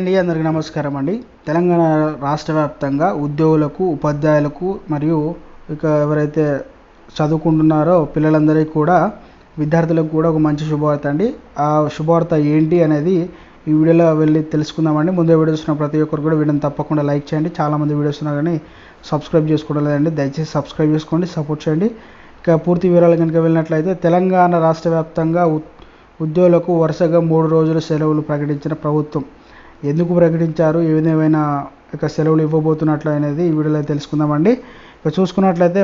అండి అందరికీ నమస్కారం అండి. తెలంగాణ రాష్ట్ర వ్యాప్తంగా ఉద్యోగులకు ఉపాధ్యాయులకు మరియు ఇక ఎవరైతే చదువుకుంటున్నారో పిల్లలందరికీ కూడా విద్యార్థులకు కూడా ఒక మంచి శుభవార్త అండి. ఆ శుభవార్త ఏంటి అనేది ఈ వీడియోలో వెళ్ళి తెలుసుకుందామండి ముందే వీడియో చూసిన ప్రతి ఒక్కరు కూడా వీడియోని తప్పకుండా లైక్ చేయండి. చాలామంది వీడియోస్ ఉన్నా కానీ సబ్స్క్రైబ్ చేసుకోవడం లేదండి. దయచేసి సబ్స్క్రైబ్ చేసుకోండి సపోర్ట్ చేయండి. ఇక పూర్తి వివరాలు కనుక వెళ్ళినట్లయితే తెలంగాణ రాష్ట్ర వ్యాప్తంగా ఉ- ఉద్యోగులకు వరుసగా మూడు రోజుల సెలవులు ప్రకటించిన ప్రభుత్వం. ఎందుకు ప్రకటించారు? ఏ విధమైన ఇక సెలవులు ఇవ్వబోతున్నట్లు అనేది ఈ వీడియోలో తెలుసుకుందామండి. ఇక చూసుకున్నట్లయితే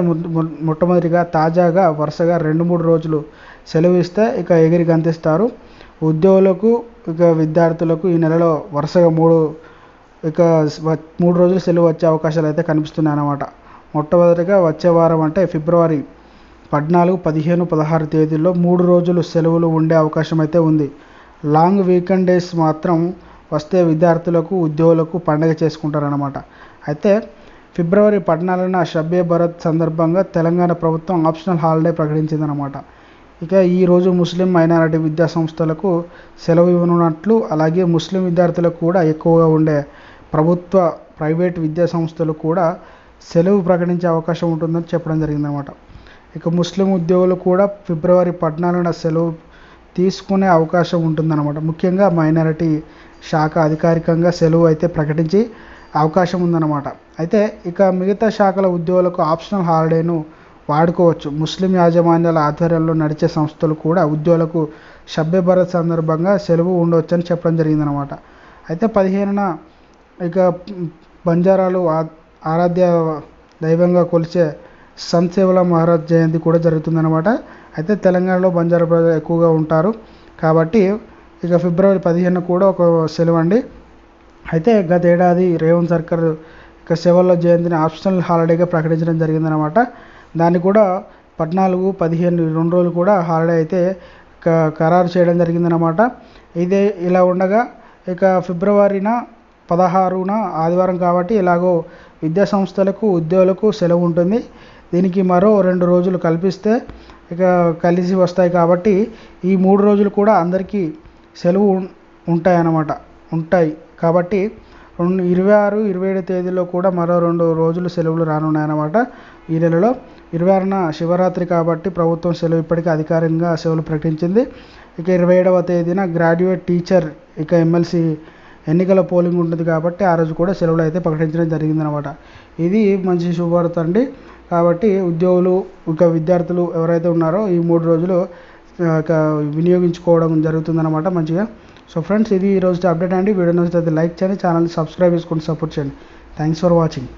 మొట్టమొదటిగా తాజాగా వరుసగా రెండు మూడు రోజులు సెలవు ఇస్తే ఇక ఎగిరి గంతిస్తారు. ఉద్యోగులకు ఇక విద్యార్థులకు ఈ నెలలో వరుసగా మూడు ఇక మూడు రోజులు సెలవు వచ్చే అవకాశాలు అయితే కనిపిస్తున్నాయి అన్నమాట మొట్టమొదటిగా వచ్చే వారం అంటే ఫిబ్రవరి పద్నాలుగు పదిహేను పదహారు తేదీల్లో మూడు రోజులు సెలవులు ఉండే అవకాశం అయితే ఉంది. లాంగ్ వీకెండ్ డేస్ మాత్రం వస్తే విద్యార్థులకు ఉద్యోగులకు పండగ చేసుకుంటారన్నమాట. అయితే ఫిబ్రవరి పద్నాలుగున షబ్బే భరత్ సందర్భంగా తెలంగాణ ప్రభుత్వం ఆప్షనల్ హాలిడే ప్రకటించిందనమాట ఇక ఈరోజు ముస్లిం మైనారిటీ విద్యా సంస్థలకు సెలవు ఇవ్వనున్నట్లు అలాగే ముస్లిం విద్యార్థులకు కూడా ఎక్కువగా ఉండే ప్రభుత్వ ప్రైవేట్ విద్యా సంస్థలు కూడా సెలవు ప్రకటించే అవకాశం ఉంటుందని చెప్పడం జరిగిందనమాట ఇక ముస్లిం ఉద్యోగులు కూడా ఫిబ్రవరి పద్నాలుగున సెలవు తీసుకునే అవకాశం ఉంటుందన్నమాట. ముఖ్యంగా మైనారిటీ శాఖ అధికారికంగా సెలవు అయితే ప్రకటించి అవకాశం ఉందన్నమాట. అయితే ఇక మిగతా శాఖల ఉద్యోగులకు ఆప్షనల్ హాలిడేను వాడుకోవచ్చు. ముస్లిం యాజమాన్యాల ఆధ్వర్యంలో నడిచే సంస్థలు కూడా ఉద్యోగులకు షబ్బె భరత్ సందర్భంగా సెలవు ఉండవచ్చని చెప్పడం జరిగిందనమాట అయితే పదిహేనున ఇక బంజారాలు ఆ- ఆరాధ్య దైవంగా కొలిచే సంత్ సేవల మహారాజ్ జయంతి కూడా జరుగుతుందన్నమాట. అయితే తెలంగాణలో బంజారా ప్రజలు ఎక్కువగా ఉంటారు. కాబట్టి ఇక ఫిబ్రవరి పదిహేను కూడా ఒక సెలవు అండి. అయితే గత ఏడాది రేవంత్ సర్కార్ ఇక సేవల జయంతిని ఆప్షనల్ హాలిడేగా ప్రకటించడం జరిగిందనమాట దాన్ని కూడా పద్నాలుగు పదిహేను రెండు రోజులు కూడా హాలిడే అయితే క- ఖరారు చేయడం జరిగిందనమాట ఇదే ఇలా ఉండగా ఇక ఫిబ్రవరిన పదహారున ఆదివారం కాబట్టి ఇలాగో విద్యా సంస్థలకు ఉద్యోగులకు సెలవు ఉంటుంది. దీనికి మరో రెండు రోజులు కల్పిస్తే ఇక కలిసి వస్తాయి కాబట్టి ఈ మూడు రోజులు కూడా అందరికీ సెలవు ఉంటాయన్నమాట. ఉంటాయి. కాబట్టి రెండు ఇరవై ఆరు ఇరవై ఏడు తేదీలో కూడా మరో రెండు రోజులు సెలవులు రానున్నాయన్నమాట. ఈ నెలలో ఇరవై ఆరున శివరాత్రి కాబట్టి ప్రభుత్వం సెలవు ఇప్పటికే అధికారికంగా సెలవులు ప్రకటించింది. ఇక ఇరవై ఏడవ తేదీన గ్రాడ్యుయేట్ టీచర్ ఇక ఎమ్మెల్సీ ఎన్నికల పోలింగ్ ఉంటుంది కాబట్టి ఆ రోజు కూడా సెలవులు అయితే ప్రకటించడం జరిగిందనమాట ఇది మంచి శుభవార్త అండి. కాబట్టి ఉద్యోగులు ఇక విద్యార్థులు ఎవరైతే ఉన్నారో ఈ మూడు రోజులు వినియోగించుకోవడం జరుగుతుందన్నమాట మంచిగా. సో ఫ్రెండ్స్ ఇది ఈ రోజు అప్డేట్ అండి. వీడియో నచ్చితే లైక్ చేయండి ఛానల్ని సబ్స్క్రైబ్ చేసుకొని సపోర్ట్ చేయండి. Thanks for watching